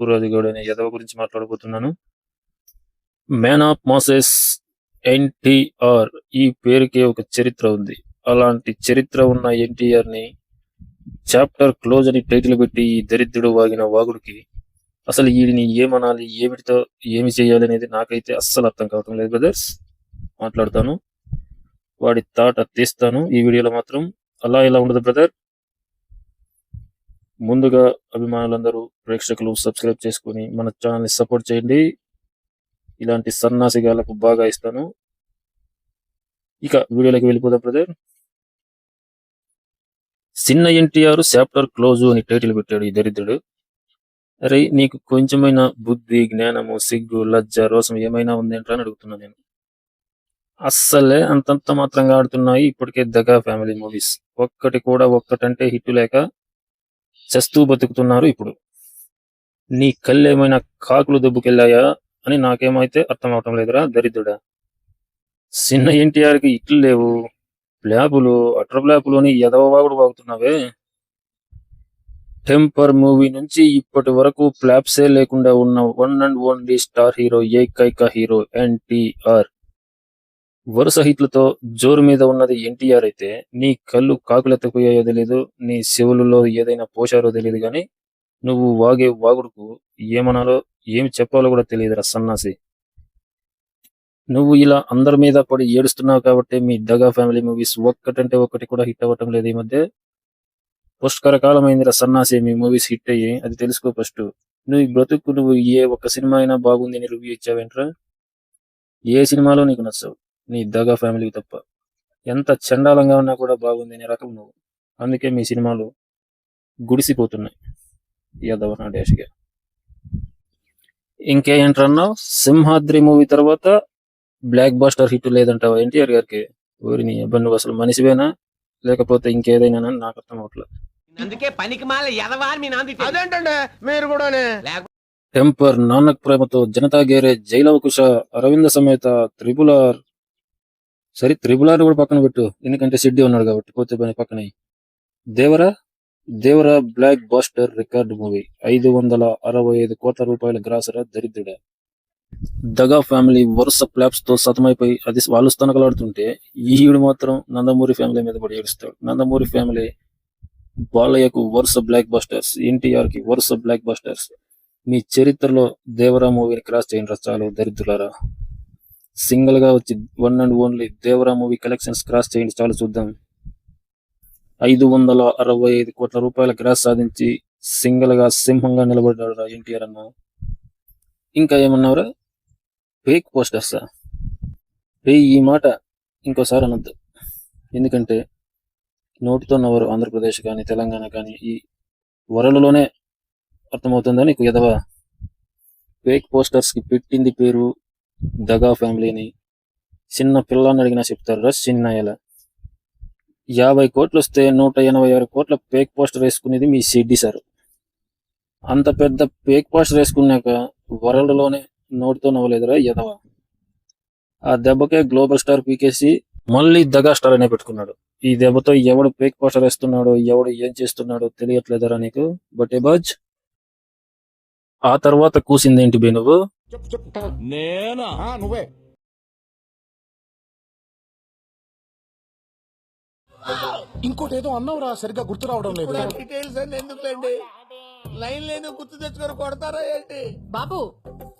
పురోధిగౌడ్ అనే యదవ గురించి మాట్లాడబోతున్నాను. మ్యాన్ ఆఫ్ మాసెస్ ఎన్టీఆర్ ఈ పేరుకే ఒక చరిత్ర ఉంది. అలాంటి చరిత్ర ఉన్న ఎన్టీఆర్ని చాప్టర్ క్లోజ్ అని టైటిల్ పెట్టి ఈ దరిద్రుడు వాగిన వాగుడికి అసలు వీడిని ఏమనాలి ఏమిటితో ఏమి చేయాలి అనేది నాకైతే అస్సలు అర్థం కావటం లేదు బ్రదర్స్ మాట్లాడతాను. వాడి తాట తీస్తాను. ఈ వీడియోలో మాత్రం అలా ఇలా ఉండదు బ్రదర్ ముందుగా అభిమానులందరూ ప్రేక్షకులు సబ్స్క్రైబ్ చేసుకొని మన ఛానల్ని సపోర్ట్ చేయండి. ఇలాంటి సన్నాసిగాలకు బాగా ఇస్తాను. ఇక వీడియోలోకి వెళ్ళిపోదాం బ్రదర్. చిన్న ఎన్టీఆర్ చాప్టర్ క్లోజ్ అని టైటిల్ పెట్టాడు ఈ దరిద్రుడు. అరే నీకు కొంచెమైన బుద్ధి జ్ఞానము సిగ్గు లజ్జ రోసం ఏమైనా ఉందేంట్రా అని అడుగుతున్నా నేను. అస్సలే అంతంత మాత్రంగా ఆడుతున్నాయి ఇప్పటికే దగా ఫ్యామిలీ మూవీస్. ఒక్కటి కూడా ఒక్కటంటే హిట్ లేక చస్తూ బతుకుతున్నారు ఇప్పుడు. నీ కళ్ళు ఏమైనా కాకులు దెబ్బకెళ్ళాయా అని నాకేమైతే అర్థం అవటం లేదురా దరిద్రుడా. చిన్న ఎన్టీఆర్కి ఇట్లు లేవు. ప్లాపులు అట్ర ప్లాపులోని ఎదవవాగుడు వాగుతున్నావే. టెంపర్ మూవీ నుంచి ఇప్పటి వరకు ప్లాప్సే లేకుండా ఉన్న one and only star hero ఏకైక హీరో ఎన్టీఆర్. వరుస హిట్లతో జోరు మీద ఉన్నది ఎన్టీఆర్ అయితే నీ కళ్ళు కాకులెత్తపోయాయో తెలియదు నీ చెవులలో ఏదైనా పోషారో తెలియదు గాని నువ్వు వాగే వాగుడుకు ఏమనాలో ఏమి చెప్పాలో కూడా తెలియదురా సన్నాసి. నువ్వు ఇలా అందరి మీద పడి ఏడుస్తున్నావు కాబట్టి మీ దగా ఫ్యామిలీ మూవీస్ ఒక్కటంటే ఒక్కటి కూడా హిట్ అవ్వటం లేదు ఈ మధ్య. పుష్కర కాలమైందిరా సన్నాసి మీ మూవీస్ హిట్ అయ్యి అది తెలుసుకో ఫస్ట్. నువ్వు బ్రతుకు నువ్వు ఏ ఒక్క సినిమా అయినా బాగుంది అని రివ్యూ ఇచ్చావేంట్రా? ఏ సినిమాలో నీకు నచ్చవు? నీ దగా ఫ్యామిలీకి తప్ప. ఎంత చండాలంగా ఉన్నా కూడా బాగుంది అనే రకం నువ్వు. అందుకే మీ సినిమాలు గుడిసిపోతున్నాయి. యాదవ నా డాష్గా ఇంకేంటన్నావు? సింహాద్రి మూవీ తర్వాత బ్లాక్ బాస్టర్ హిట్ లేదంటావా ఎన్టీఆర్ గారికి? ఊరిని ఇబ్బంది అసలు మనిషివేనా? లేకపోతే ఇంకేదైనా నాకు అర్థం అవట్లేదు అందుకే పనికి మాల అదేంటండి? మీరు టెంపర్ నాన్నక్ ప్రేమతో జనతా గ్యారేజ్ జైలవకుశ అరవింద సమేత త్రిపులార్ సరే త్రిపులార్ కూడా పక్కన పెట్టు. ఎందుకంటే సిడ్డి ఉన్నాడు కాబట్టి. పోతే పని పక్కనే. Devara? Devara blockbuster record movie ఐదు వందల అరవై ఐదు కోట్ల రూపాయల గ్రాసర దరిద్రుడ. దగా ఫ్యామిలీ వరుస ప్లాప్స్తో సతమైపోయి అది వాళ్ళు స్తనకలాడుతుంటే ఈయుడు మాత్రం నందమూరి ఫ్యామిలీ మీద పడి ఏడుస్తాడు. నందమూరి ఫ్యామిలీ బాలయ్యకు వరుస బ్లాక్ బస్టర్స్ ఎన్టీఆర్కి వరుస బ్లాక్ బస్టర్స్ మీ చరిత్రలో దేవరా మూవీని క్రాస్ చేయండి చాలు దరిద్రులారా. సింగిల్గా వచ్చి one and only Devara movie collections cross చేయండి చాలు చూద్దాం. ఐదు వందల అరవై ఐదు కోట్ల రూపాయల క్రాస్ సాధించి సింగిల్గా సింహంగా నిలబడ్డాడు ఎన్టీఆర్ అన్న. ఇంకా ఏమన్నావురా? ఫేక్ పోస్టర్సా రే ఈ మాట ఇంకోసారి అనొద్దు. ఎందుకంటే నోటితో నవ్వరు ఆంధ్రప్రదేశ్ కానీ తెలంగాణ కానీ ఈ వరలలోనే అర్థమవుతుందా నీకు ఎదవా ఫేక్ పోస్టర్స్కి పెట్టింది పేరు దగా ఫ్యామిలీ అని చిన్న పిల్లని అడిగినా చెప్తారు రా చిన్నాయల యాభై కోట్లు వస్తే నూట ఎనభై ఆరు కోట్ల ఫేక్ పోస్టర్ వేసుకునేది మీ సిడ్డి సార్. అంత పెద్ద ఫేక్ పోస్టర్ వేసుకున్నాక వరల్డ్లోనే నోటితో నవ్వలేదురా ఎదవా ఆ దెబ్బకే గ్లోబల్ స్టార్ పీకేసి మళ్ళీ దగా స్టార్ అనే పెట్టుకున్నాడు. ఈ దెబ్బతో ఎవడు ఫేక్ పోస్టర్ వేస్తున్నాడో ఎవడు ఏం చేస్తున్నాడో తెలియట్లేదరా నీకు. బట్ బాజ్ ఆ తర్వాత కూసిందేంటి బే నువ్వు? చెప్పు చెప్పు. నేనా? ఆ, నువ్వే. ఇంకోటి ఏదో అన్నావురా సరిగ్గా గుర్తు రావడం లేదు. డీటెయిల్స్ అన్ని ఎందుకులేండి? లైన్ లేని గుర్తు తెచ్చుకొని కొడతారా ఏంటి? బాబు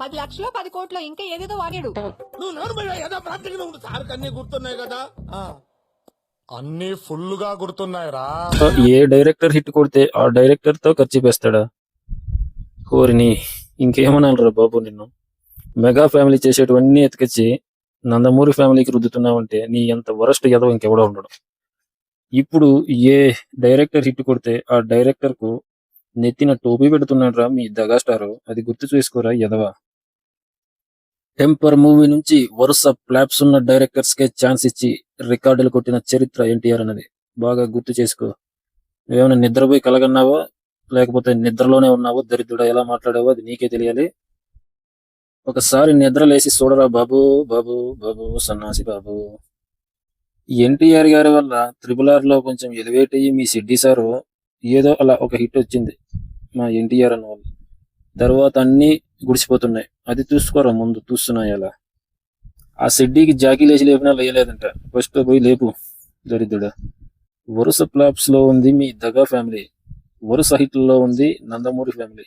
పది లక్షలు పది కోట్లు ఇంకా ఏదేదో వాగాడు నువ్వు నోరు ఏదో ప్రాంతంగా ఉండు సార్ అన్ని గుర్తున్నాయి కదా. ఆ. అన్ని ఫుల్గా గుర్తున్నాయిరా ఏ డైరెక్టర్ హిట్ కొడితే ఆ డైరెక్టర్తో ఖర్చు పెస్తాడా? కోరిని ఇంకేమనాలరా బాబు నిన్ను? మెగా ఫ్యామిలీ చేసేటివన్నీ ఎతికొచ్చి నందమూరి ఫ్యామిలీకి రుద్దుతున్నావంటే నీ ఎంత వరస్ట్ ఎదవ ఇంకెవడో ఉండడు. ఇప్పుడు ఏ డైరెక్టర్ హిట్ కొడితే ఆ డైరెక్టర్కు నెత్తిన టోపీ పెడుతున్నాడు మీ దగా స్టార్. అది గుర్తు చేసుకోరా ఎదవ. టెంపర్ మూవీ నుంచి వరుస ఫ్లాప్స్ ఉన్న డైరెక్టర్స్ కే ఛాన్స్ ఇచ్చి రికార్డులు కొట్టిన చరిత్ర ఎన్టీఆర్ అన్నది. బాగా గుర్తు చేసుకో. నువ్వేమైనా నిద్రపోయి కలగన్నావా? లేకపోతే నిద్రలోనే ఉన్నావో? దరిద్రుడు ఎలా మాట్లాడావో అది నీకే తెలియాలి. ఒకసారి నిద్ర లేచి చూడరా బాబు బాబు బాబు సన్నాసి బాబు. ఎన్టీఆర్ గారి వల్ల త్రిపుల్ ఆర్లో కొంచెం ఎలివేట్ అయ్యి మీ సిడ్డి సారు ఏదో అలా ఒక హిట్ వచ్చింది మా ఎన్టీఆర్ అన్న వాళ్ళు తర్వాత అన్ని గుడిసిపోతున్నాయి అది చూసుకోరా ముందు చూస్తున్నాయి అలా ఆ సిడ్డీకి జాకీ లేచి లేపినా లేయలేదంట. ఫస్ట్ పోయి లేపు దరిద్రుడా. వరుస ప్లాప్స్లో ఉంది మీ దగా ఫ్యామిలీ. వరుస హిట్లలో ఉంది నందమూరి ఫ్యామిలీ.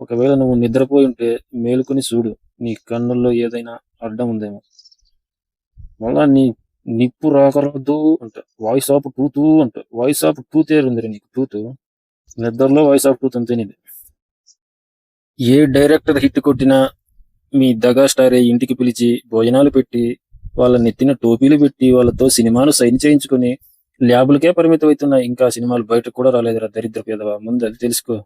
ఒకవేళ నువ్వు నిద్రపోయి ఉంటే మేలుకొని చూడు. నీ కన్నుల్లో ఏదైనా అడ్డం ఉందేమో. మళ్ళా నీ నిప్పు రాకరదు అంట. వాయిస్ ఆఫ్ టూతు అంట. వాయిస్ ఆఫ్ టూత్ ఉంది నీకు. టూత్? నిద్రలో వాయిస్ ఆఫ్ టూత్ అంతే నీది. ఏ డైరెక్టర్ హిట్ కొట్టినా మీ దగా స్టార్ ఇంటికి పిలిచి భోజనాలు పెట్టి వాళ్ళ నెత్తిన టోపీలు పెట్టి వాళ్ళతో సినిమాలు సైన్ చేయించుకొని ల్యాబులకే పరిమితం అవుతున్నాయి ఇంకా సినిమాలు బయటకు కూడా రాలేదురా దరిద్ర పేదవా? ముందు అది తెలుసుకో.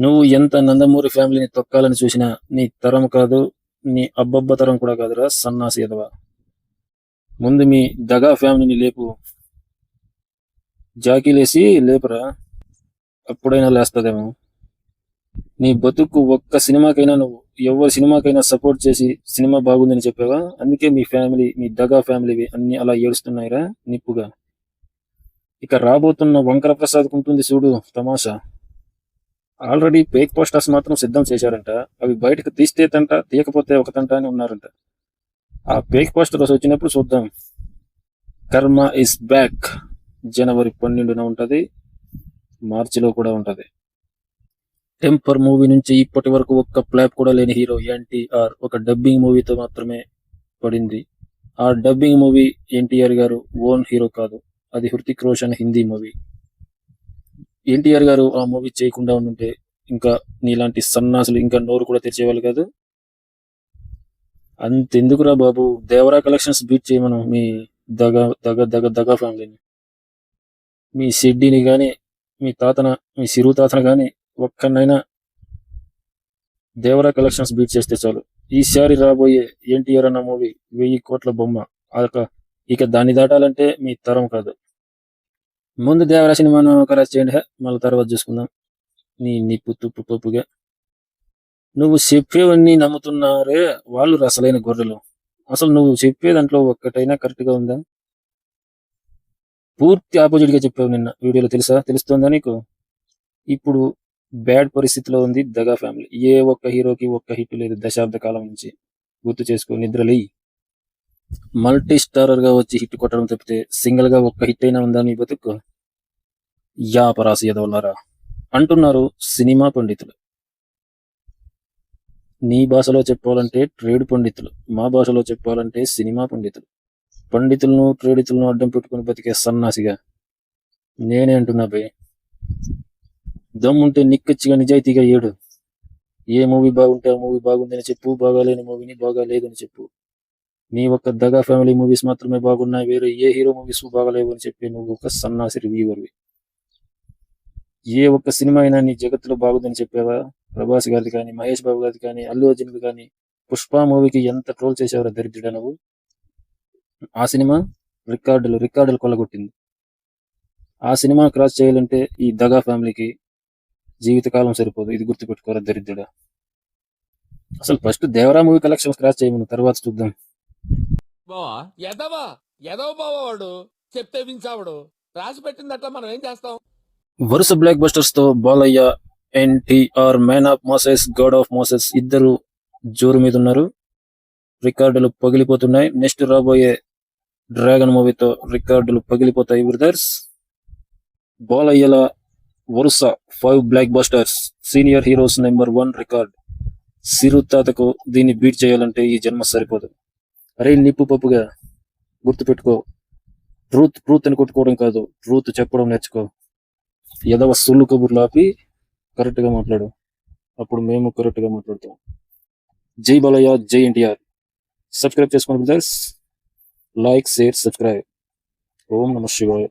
నువ్వు ఎంత నందమూరి ఫ్యామిలీని తొక్కాలని చూసినా నీ తరం కాదు నీ అబ్బబ్బ తరం కూడా కాదురా సన్నాసి ఎదవా ముందు మీ దగా ఫ్యామిలీని లేపు. జాకీలేసి లేపురా. అప్పుడైనా లేస్తుందేమో. నీ బతుకు ఒక్క సినిమాకైనా నువ్వు ఎవరి సినిమాకైనా సపోర్ట్ చేసి సినిమా బాగుందని చెప్పావా? అందుకే మీ ఫ్యామిలీ మీ దగా ఫ్యామిలీవి అన్ని అలా ఏడుస్తున్నాయిరా నిప్పుగా. ఇక రాబోతున్న వంకర ప్రసాద్ ఉంటుంది చూడు తమాషా. ఆల్రెడీ పేక్ పోస్టర్స్ మాత్రం సిద్ధం చేశారంట. అవి బయటకు తీస్తే తంట తీయకపోతే ఒక తంట అని ఉన్నారంట. ఆ పేక్ పోస్టర్స్ వచ్చినప్పుడు చూద్దాం. కర్మ ఇస్ బ్యాక్. జనవరి పన్నెండున ఉంటది. మార్చిలో కూడా ఉంటుంది. టెంపర్ మూవీ నుంచి ఇప్పటి వరకు ఒక్క ప్లాప్ కూడా లేని హీరో ఎన్టీఆర్. ఒక డబ్బింగ్ మూవీతో మాత్రమే పడింది. ఆ డబ్బింగ్ మూవీ ఎన్టీఆర్ గారు ఓన్ హీరో కాదు. అది హృతిక్ రోషన్ హిందీ మూవీ. ఎన్టీఆర్ గారు ఆ మూవీ చేయకుండా ఉంటే ఇంకా నీలాంటి సన్నాసులు ఇంకా నోరు కూడా తెరిచేవాళ్ళు కాదు. అంతెందుకురా బాబు? దేవరా కలెక్షన్స్ బీట్ చేయమను మీ దగ దగ దగ దగ ఫ్యామిలీని. మీ షెడ్డిని కానీ మీ తాతన మీ సిరు తాతన కానీ ఒక్కనైనా దేవరా కలెక్షన్స్ బీట్ చేస్తే చాలు. ఈసారి రాబోయే ఎన్టీఆర్ అన్న మూవీ వెయ్యి కోట్ల బొమ్మ. అదొక ఇక దాన్ని దాటాలంటే మీ తరం కాదు. ముందు దేవరా సినిమాను రాసి చేయండి హే, మళ్ళీ తర్వాత చూసుకుందాం. నీ నిప్పు తుప్పు పప్పుగా. నువ్వు చెప్పేవన్నీ నమ్ముతున్నారే వాళ్ళు అసలైన గొర్రెలు. అసలు నువ్వు చెప్పే దాంట్లో ఒక్కటైనా కరెక్ట్గా ఉందా? పూర్తి ఆపోజిట్గా చెప్పావు నిన్న. వీడియోలో తెలుసా? తెలుస్తుందా నీకు? ఇప్పుడు బ్యాడ్ పరిస్థితిలో ఉంది దగా ఫ్యామిలీ. ఏ ఒక్క హీరోకి ఒక్క హిట్ లేదు దశాబ్ద కాలం నుంచి. గుర్తు చేసుకో నిద్రలేయి. మల్టీ స్టారర్గా వచ్చి హిట్ కొట్టడం తప్పితే సింగిల్గా ఒక్క హిట్ అయినా ఉందా మీ బతుకు? యా పరాసి ఎదవలారా అంటున్నారు సినిమా పండితులు. నీ భాషలో చెప్పాలంటే ట్రేడ్ పండితులు. మా భాషలో చెప్పాలంటే సినిమా పండితులు. పండితులను ట్రేడితులను అడ్డం పెట్టుకుని బతికే సన్నాసిగా. నేనే అంటున్నా బే. దమ్ముంటే నిక్కచ్చిగా నిజాయితీగా ఏడు. ఏ మూవీ బాగుంటే ఆ మూవీ బాగుందని చెప్పు బాగాలేని మూవీని బాగాలేదని చెప్పు. నీ ఒక్క దగా ఫ్యామిలీ మూవీస్ మాత్రమే బాగున్నాయి వేరే ఏ హీరో మూవీస్ బాగాలేవు అని చెప్పి నువ్వు ఒక సన్నాసి రివ్యూవర్వి ఏ ఒక్క సినిమా అయినా నీ జగత్తులో బాగుందని చెప్పావా? ప్రభాస్ గారిది కానీ మహేష్ బాబు గారిది కానీ అల్లు అర్జున్ది కానీ పుష్ప మూవీకి ఎంత ట్రోల్ చేసేవారో దరిద్రుడా నువ్వు? ఆ సినిమా రికార్డులు రికార్డులు కొల్లగొట్టింది. ఆ సినిమా క్రాస్ చేయాలంటే ఈ దగా ఫ్యామిలీకి జీవితకాలం సరిపోదు. ఇది గుర్తుపెట్టుకోరా దరిద్రుడా. అసలు first Devara movie collections cross చేయమను తర్వాత చూద్దాం. బావా? ఎదవా ఎదవ బావా వాడు? చెప్తే వించావాడు రాసి పెట్టిందట్లా మనం ఏం చేస్తాం? వరుస బ్లాక్ బస్టర్స్తో Balayya NTR man of masses god of masses ఇద్దరు జోరు మీద ఉన్నారు. రికార్డులు పగిలిపోతున్నాయి. నెక్స్ట్ రాబోయే డ్రాగన్ మూవీతో రికార్డులు పగిలిపోతాయి బ్రదర్స్. బాలయ్యల వరుస five blockbusters. Senior heroes number one record. సిరుత్తాతకు దీన్ని బీట్ చేయాలంటే ఈ జన్మ సరిపోదు. అరే నిప్పు పప్పుగా గుర్తుపెట్టుకో. ట్రూత్ ట్రూత్ అని కొట్టుకోవడం కాదు. ట్రూత్ చెప్పడం నేర్చుకో. ఎదవ సుల్లు కబుర్లు ఆపి కరెక్ట్గా మాట్లాడు. అప్పుడు మేము కరెక్ట్గా మాట్లాడతాం. జై బాలయ్య జై ఎన్టీఆర్. సబ్స్క్రైబ్ చేసుకోండి బ్రదర్స్. Like share subscribe. ఓం నమ శివాయ.